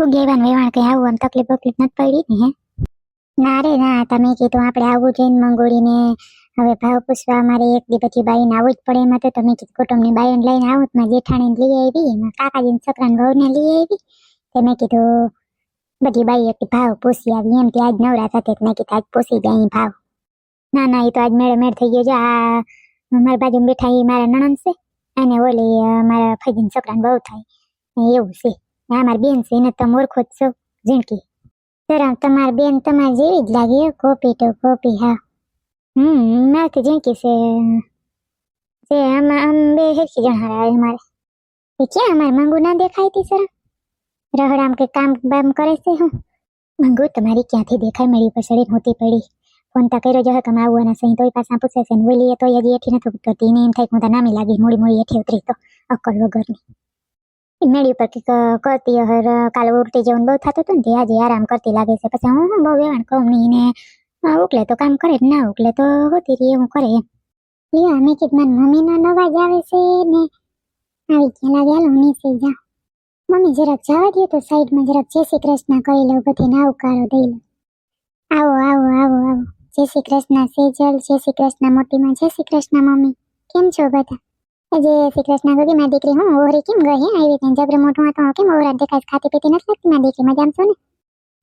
ફુગેવાન વેવાણ કઈ આવું આમ તકલીફ બકલીફ નથી પડી ને હે? ના રે, ના, તમે કીધું આપણે આવું જોઈને મંગોળીને હવે ભાવ પૂછવા અમારે એક દી પછી બાઈને આવવું જ પડે એમાં તો તમે કીધું કુટુંબની બાઈને લઈને આવું મારી જેઠાણીને લઈ આવી એમાં કાકાજીને છોકરાને વહુને લઈ આવી. તે મેં કીધું, બધી બાઈ એક ભાવ પૂછી આવી, એમ કે આજ નવરા સાથે મેં કીધું આજ પૂછી જાય ભાવ. ના ના એ તો આજ મેળે મેળ થઈ ગયો છે, આ મારી બાજુ બેઠા એ મારા નણંદ છે અને ઓલી મારા ફઈજીના છોકરાને બહુ થાય એવું છે. આ મારી બેન છે, એને તમે ઓળખો છો ઝીણકી સર તમારી બેન તમારી જેવી જ લાગી કોપી તો કોપી હા. હમ મારથી ઝીણકી છે જે આમાં, આમ બે હેરખી જણ હારા અમારે. એ ક્યાં અમારે મંગુ ના દેખાય તી, સર? રહડામ કે કામ બામ કરે છે, હું? મંગુ તમારી ક્યાંથી દેખાય, મળી પછડી હોતી પડી. ફોન તા કર્યો જો તમે આવવાના સહી, તોય પાછા પૂછે છે, ને બોલીએ તો હજી એઠી નથી ઉતરતી, એને એમ થાય કે હું તો નામી લાગી, મોડી મોડી એઠી ઉતરી તો, અક્કલ વગરની. મેળી ઉપર કરતી હર કાલે ઉલટી જેવું બહુ થતું હતું ને આજે આરામ કરતી લાગે છે. પછી હું બહુ વેવાણ કહું નહીં ને ઉકલે તો કામ કરે ના, ઉકલે તો હોતી રહી એવું કરે એમ. લ્યો અમે કીધું મમ્મીનો અવાજ આવે છે ને. આવી ગયા, લાગે નીચે જા મમ્મી, જરાક જવા દે તો સાઈડમાં, જરાક જય શ્રી કૃષ્ણ કહી લઉં બધી આવકારો દઈ લઉં આવો આવો આવો આવો. જય શ્રી કૃષ્ણ સેજલ, જય શ્રી કૃષ્ણ મોટીમાં જય શ્રી કૃષ્ણ મમ્મી. કેમ છો બધા? એ શ્રી કૃષ્ણ ગગી મારી દીકરી હું ઓહરી કેમ ગઈ હે? આવી ત્યાં જબરે મોટું હતું કેમ ઓહરા દેખાય? ખાતી પીતી નથી લાગતી? મારી દીકરી મજામાં છો ને?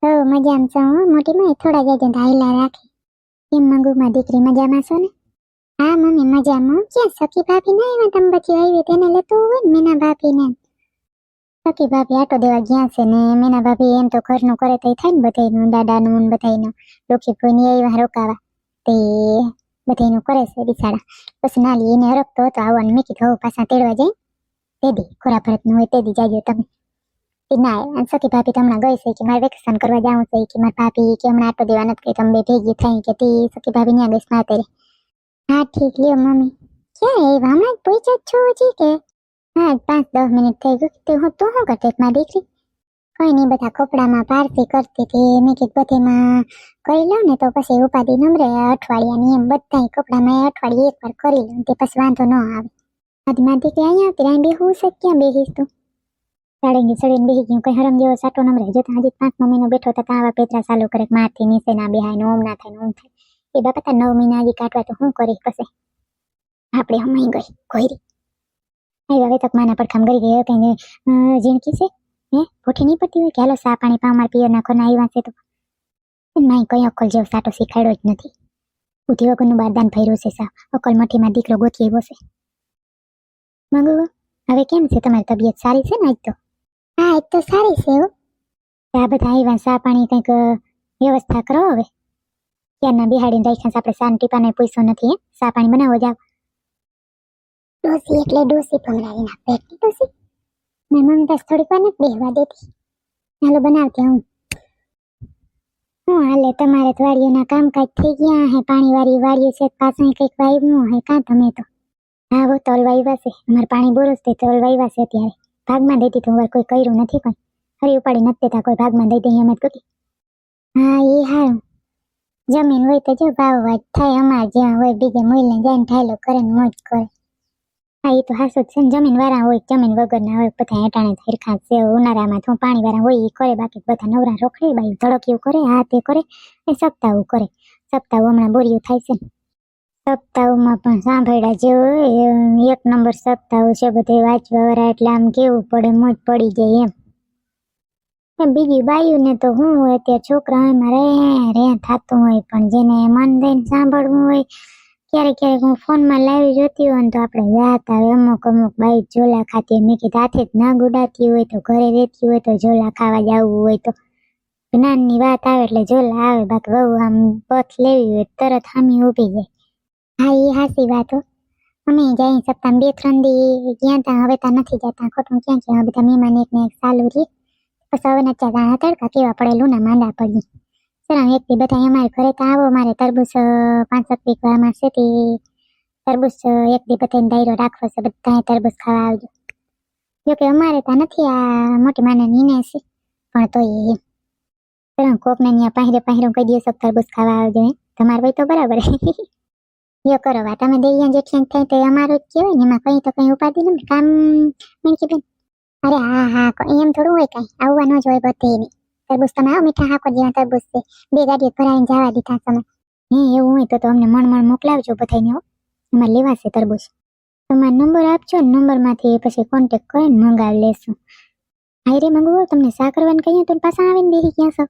હો, મજામાં છો હું. મોટીમાં એ થોડા જજો ધાયલા રાખે. કેમ માંગુ? મારી દીકરી મજામાં છો ને? હા, મમ્મી, મજામાં ક્યાં સખી ભાભી ના આવ્યા? તમે પછી આવી તેને લેતો હોય ને, મીના ભાભીને? સખી ભાભી આટો દેવા ગયા છે ને, મીના ભાભી એમ તો ઘરનું કરે તો થાય ને બધાનું દાદાનું ને બધાયનું. ફોઈ કોઈની આવ્યા, રોકાવા. તે બધાયનું કરે છે બિચારા. પછી નાલી એને હરકતો હતો આવવાનું મેં કીધું હવે પાછા તેડવા જાય. તે દી ખોરા ભરતનું હોય તે દી જાજો તમે. ના અને સખી ભાભી તો હમણાં ગઈ છે કે મારે વેકેશન કરવા જવું છે, કે મારી ભાભી કે હમણાં આટો દેવા નથી કે તમે બે ભેગી થઈ કે તે સખી ભાભી ત્યાં બેસ ના કરે. હા, ઠીક, લ્યો મમ્મી. ક્યાં એ હમણાં જ છો હજી કે? હા, પાંચ દસ મિનિટ થઈ ગયું. તે હું, તું શું કરતી? મારી દીકરી? કઈ નહીં બધા કપડામાં પારસી કરતી હતી. મેં કીધું, બધેમાં કરી લઉં ને તો પછી ઉપાધિ નમરે અઠવાડિયાની એમ બધા કપડામાં અઠવાડિયે એકવાર કરી લઉં તે પછી વાંધો ન આવે. અધમાં દીકરી અહીંયા આવતી અહીં બેહું છે, ક્યાં બેહીશ તું? સળંગી સળીને બેહી ગયું, કઈ હરમ જેવો સાટો નમરે જોતા હજી પાંચ મહિનો બેઠો તો આવા પેતરા ચાલુ કરે મારથી નીચે ના બેહાય ઓમ ના થાય ને ઓમ થાય. એ બાપા નવ મહિના હજી કાઢવા તો શું કરી પછી? આપણે હમાઈ ગઈ કોઈરી આવી હવે તક માના પડખામ કરી ગઈ કઈ જીણકી છે? હે? ભૂઠી નહીં પડતી હોય કે, હાલો, સા પાણી પાવ મારા પિયર નાખો ના આવ્યા તો. માય કઈ અક્કલ જેવો સાટો શીખાડ્યો જ નથી. બુદ્ધિ વગરનું બારદાન ફેર્યું છે, સા. અક્કલ મઠીમાં દીકરો ગોતી એવો છે. મંગુ હવે કેમ છે? તમારી તબિયત સારી છે ને આજ તો? હા, આજ તો સારી છે, હો. આ બધા આવ્યા સા પાણી કંઈક વ્યવસ્થા કરો હવે. ક્યારના બિહાડીને રાખ્યા આપણે સાન ટીપાને પૂછો નથી સા પાણી બનાવો જાવ ડોસી એટલે ડોસી પંગરાવી પેટની ડોસી. મેં મમ્મી પાસે થોડીક વાર નથી બેહવા દેતી હાલો બનાવતી હું હું હાલે તમારે તો વાડીઓના કામકાજ થઈ ગયા હે પાણી વાળી વાડીઓ છે, પાછળ કંઈક વાવ્યું હે, કાં તમે તો? હા વો તોલ વાવ્યા અમારે પાણી બોરસ તે તોલ વાવ્યા છે અત્યારે. ભાગમાં દેતી તો હવે કોઈ કર્યું નથી કોઈ. હરી ઉપાડી નથી દેતા, કોઈ ભાગમાં દઈ દઈએ અમે કીધી. હા, એ હારું. જમીન હોય તો જો ભાવ વાત થાય, અમારે જ્યાં હોય બીજે મોઈલને જાય ને ઠાયલો કરે મોજ કરે. હા એ તો હાસુ જ છે જમીન વાળા હોય, જમીન વગરના હોય, બધા હેટાણે હરખા છે. ઉનાળામાં તો પાણી વાળા હોય એ કરે. બાકી બધા નવરા રોખડે, બાઈ ધડકિયું કરે, હા તે કરે એ સપ્તાહો કરે. સપ્તાહો હમણાં બોરિયું થાય છે સપ્તાહોમાં પણ સાંભળ્યા જેવું એક નંબર સપ્તાહ છે બધે વાંચવા વાળા એટલે આમ કેવું પડે, મોજ પડી જાય એમ. બીજી બાયુને તો હું અત્યારે છોકરા એમાં રે રે, થતું હોય, પણ જેને મન દઈને સાંભળવું હોય ક્યારેક ક્યારેક હું ફોનમાં લાઈવ જોતી હોય તો આપણે યાદ આવે, અમુક અમુક બાઈ ઝોલા ખાતી. મેં કીધું હાથે જ ના ગુડાતી હોય તો ઘરે રહેતી હોય તો ઝોલા ખાવા જવું હોય તો. જ્ઞાનની વાત આવે એટલે ઝોલા આવે, બાકી બહુ આમ પથ લેવી હોય તરત હામી ઊભી જાય. હા એ હાસી વાત હો. અમે જઈ સપ્તાહ બે, ત્રણ દી ગયા તા, હવે તા નથી જતા. ખોટું ક્યાં ક્યાં બધા મહેમાન એક ને એક ચાલુ રહી પછી હવે નથી જતા તડકા કેવા પડેલું ના માંદા પડી સર એક બધા અમારે ઘરે તો આવો, મારે તરબૂચ પાંચ એક વીઘામાં છે તે તરબૂચ એક દી બધાને રાખવો છે બધાએ તરબૂચ ખાવા આવજો. જોકે અમારે ત્યાં નથી આ મોટી માને નીને છે, પણ તો એ. સર કોકને ત્યાં પહેરે પહેરો કહી દઈએ તરબૂચ ખાવા આવજો તમારે ભાઈ તો બરાબર. યો કરો વાત. અમે દઈએ જેટલી થાય તો અમારું જ કહેવાય ને, એમાં કઈ તો કઈ ઉપાધિ નથી. કામ મેં કીધું અરે હા હા એમ થોડું હોય કઈ. આવવા ન જ હોય બધે નહીં તરબૂચ તમે આવો મીઠા હાકો જેવા તરબૂચ છે બે ગાડીઓ ભરાઈને જવા દીધા તમે. હે, એવું હોય તો અમને મણ મણ મોકલાવજો બધાને હો. અમારે લેવાશે તરબૂચ તમારો નંબર આપજો નંબરમાંથી પછી કોન્ટેક કરીને મંગાવી લેશું. હાય મંગવો તમને ચા કરવાનું કહીએ તો પાછા આવીને બેસી ક્યાં છો.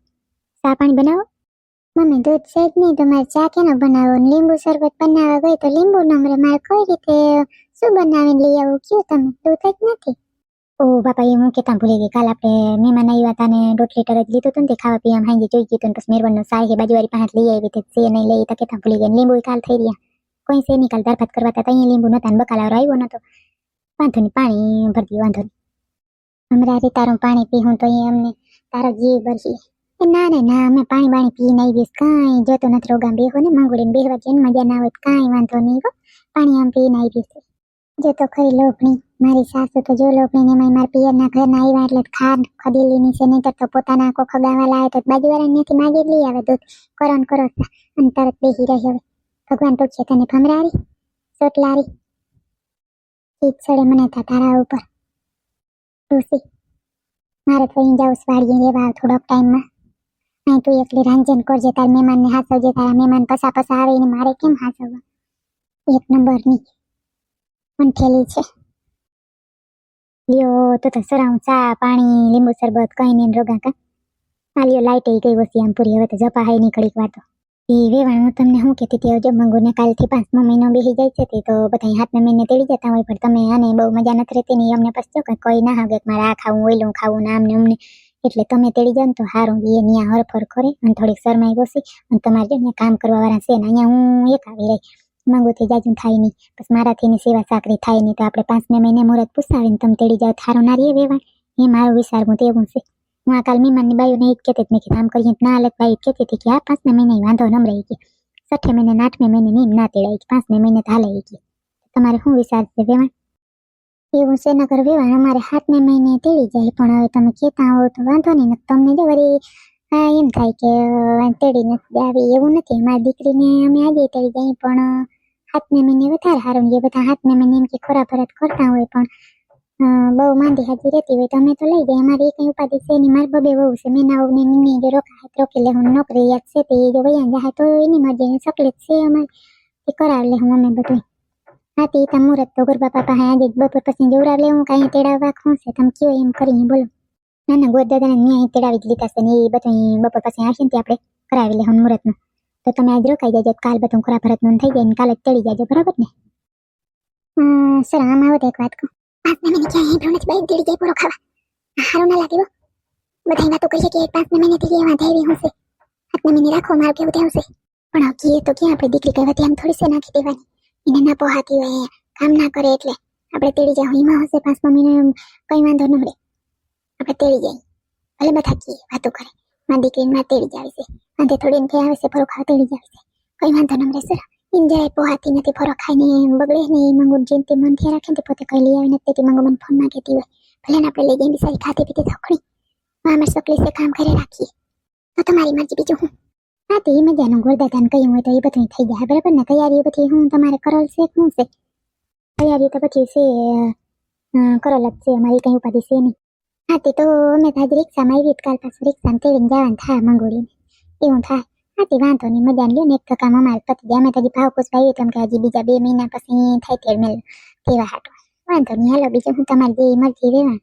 ચા પાણી બનાવો. મમ્મી દૂધ છે જ નહીં, તમારે ચા કેનો બનાવો લીંબુ શરબત બનાવવા ગઈ તો લીંબુ નંબર મારે કઈ રીતે, શું બનાવીને લઈ આવું? કયું તમે? દૂધ જ નથી. ઓ બાપા એ હું કેતા ભૂલી ગઈ, કાલ આપણે મહેમાન આવ્યા હતા ને દોઢ લીટર જ લીધું હતું ને તે ખાવા પીવા હાંજે જોઈ ગયું હતું પછી મેરવણનો સાય છે બાજુવાળી લઈ આવી તે છે નહીં લઈ તો કેતા ભૂલી ગઈ લીંબુ કાલ થઈ રહ્યા કોઈ છે નહીં કાલ દાળ કરવા હતા અહીંયા લીંબુ નતા બકાલારો આવ્યો નતો વાંધો નહીં, પાણી ભરતી વાંધો નહીં. હમણાં રે તારું પાણી પીવું તો અહીં અમને તારો જીવ ભરશે એ ના ના ના, અમે પાણી બાણી પીને આવીશ કાંઈ જોતો નથી રોગા બેહો ને, મંગોડીને બેહવા જઈને મજા ના હોય તો કાંઈ વાંધો નહીં પાણી આમ પી આવીશ જો તો ખરી લોભણી મારી સાસુ તો જો લોકડીને ને મારા પિયરના ઘરના આવ્યા એટલે ખાંડ ખદેલી ની છે તો પોતાના આંખો ખગાવા લાવે તો બાજુવાળા ત્યાંથી માગી લઈ આવે દૂધ. કરો કરો અને તરત બેસી રહી હવે. ભગવાન પૂછશે તને ભમરારી, ચોટલારી. ચીજ ચડે મને તા તારા ઉપર. ઋષિ મારે તો અહીં જાઉં વાડીએ રહેવા થોડોક ટાઈમમાં. અહીં તું એકલી રાંજન કરજે, તાર મહેમાનને હાસવજે, તારા મહેમાન પસા પસા આવે ને મારે કેમ હાસવવા? એક નંબરની મંઠેલી છે. લ્યો, તો તો સરાઉ ચા પાણી, લીંબુ શરબત, કઈ નહીં, રોગા કા? આ લ્યો, લાઈટ ગઈ વસી આમ પૂરી. હવે તો જપા હાઈ નીકળી વાતો. એ વેવાણ, હું તમને શું કહેતી હતી? જો મંગુને કાલથી પાંચમો મહિનો બેસી જાય છે તે, તો બધા હાથને મહિને તેડી જતા હોય, પણ તમે આને બહુ મજા નથી રહેતી ને અમને પછી કે કોઈ ના કે મારે આ ખાવું ઓઈલું ખાવું ને આમને અમને એટલે તમે તેડી જાઓ ને તો સારું એ ત્યાં હરફર કરે અને થોડીક શરમાઈ ગોસી અને તમારે જો કામ કરવા વાળા છે ને, અહીંયા હું એક આવી રહી. મંગુથી જાજુ થાય નહીં. બસ મારાથી એની સેવા સાકરી થાય નહીં. તો આપણે પાંચને મહિને મુહૂર્ત પૂછાવીને તમે તેડી જાઓ. થારો ના રે વેવાણ. એ મારું વિચારવું તેવું છે. હું આ કાલ મહેમાનની બાઈઓને એ જ કહેતી મેં કીધું, આમ કરીએ ના અલગ બાઈ કહેતી હતી કે આ પાંચને મહિને વાંધો નમ રહી ગઈ છઠ્ઠે મહિને આઠમે મહિને નીમ ના તેડાય પાંચમે મહિને હાલે ગઈ તમારે શું વિચાર છે વેવાણ? એવું છે નગર વેવાણ, અમારે સાતમે મહિને તેડી જાય. પણ હવે તમે કહેતા હો તો વાંધો નહીં. તમને જો વળી એમ થાય કે તેડી નથી આવી. એવું નથી. અમારી દીકરીને અમે આજે તેડી જાય. પણ અ, હાથમે મહિને વધારે સારું એ બધા હાથને મહિને એમ કે ખોરા ભરત કરતા હોય પણ બહુ માંદી હાજી રહેતી હોય તો અમે તો લઈ ગયા અમારી કંઈ ઉપાધિ છે એની મારી બબે બહુ છે. મેં નાવ ને જો રોકા રોકી લે હું નોકરી યાદ છે તે જો વૈયા જાય તો એની મરજી સકલેત છે અમારે એ કરાવી લે હું અમે બધું હા તે તમ મુરત તો ગુરબા પાપા હા આજે બપોર પછી જોવડાવ લે હું કાંઈ તેડાવવા ખું છે તમે કયો એમ કરીને બોલો. ના ના ગોદ દાદાને ન્યાય તેડાવી જ છે ને એ બધું બપોર પછી આવશે ને તે આપણે કરાવી લે હું મુહૂર્તનું તો તમે આજ રોકાઈ જજો, કાલ બધું ખરા નોંધ થઈ જાય કાલે ચડી તેડી બરાબર ને? સર, આમ આવો એક વાત કહું. પાંચ ના લાગે બધાય વાતો કરીએ કે પાંચ મહિને થી એવા થાય હશે. આટલા મહિને રાખો, મારું કેવું છે પણ હવે તો ક્યાં આપણે દીકરી કહેવાથી આમ થોડી સે નાખી દેવાની. એને ના પોહાતી હોય, કામ ના કરે એટલે. આપણે તેડી જાઉં એમાં હશે પાંચમા મહિને કઈ વાંધો ન મળે આપણે તેડી જાય. ભલે બધા કીએ, વાતો કરે. મારી દીકરી માં તેડી જાય છે. વાંધે થોડી એમ આવે છે ફરો ખાવા તેડી જાય છે કઈ વાંધો ન મળે, સર. પોહાતી નથી ફરો બગડે ને એ મંગુ જેમ તે મન ધ્યાન રાખે તે પોતે કઈ લઈ આવી નથી મંગુ મને ફોનમાં કહેતી હોય. ભલે આપણે લઈ ગઈ સારી ખાતી પીતી ધોકણી અમારે સકલી છે કામ કરે રાખીએ. તો તમારી મરજી, બીજું હું? હા, તે મજાનું ગોળદાદાન કહ્યું હોય તો એ બધું થઈ જાય બરાબર ને? તૈયારીઓ પછી હું, તમારે કરોલ છે હું છે? તૈયારીઓ તો પછી છે કરોલ જ છે, અમારી કઈ ઉપાધિ છે નહીં. હા, તે તો અમે તો આજ રિક્ષામાં આવી કાલ પાછું રિક્ષામાં તેડીને જવાનું થાય મંગોડીને એવું થાય હાથી વાંધો નહીં મજા લ્યો ને એક કામ અમારે પતી ગયા અમે તો હજી ભાવ પૂછવા આવી તેમ કે હજી બીજા બે મહિના પછી થાય તેર મેલ તેવા હાટો વાંધો નહીં હાલો બીજું હું તમારી જે મરજી રહેવા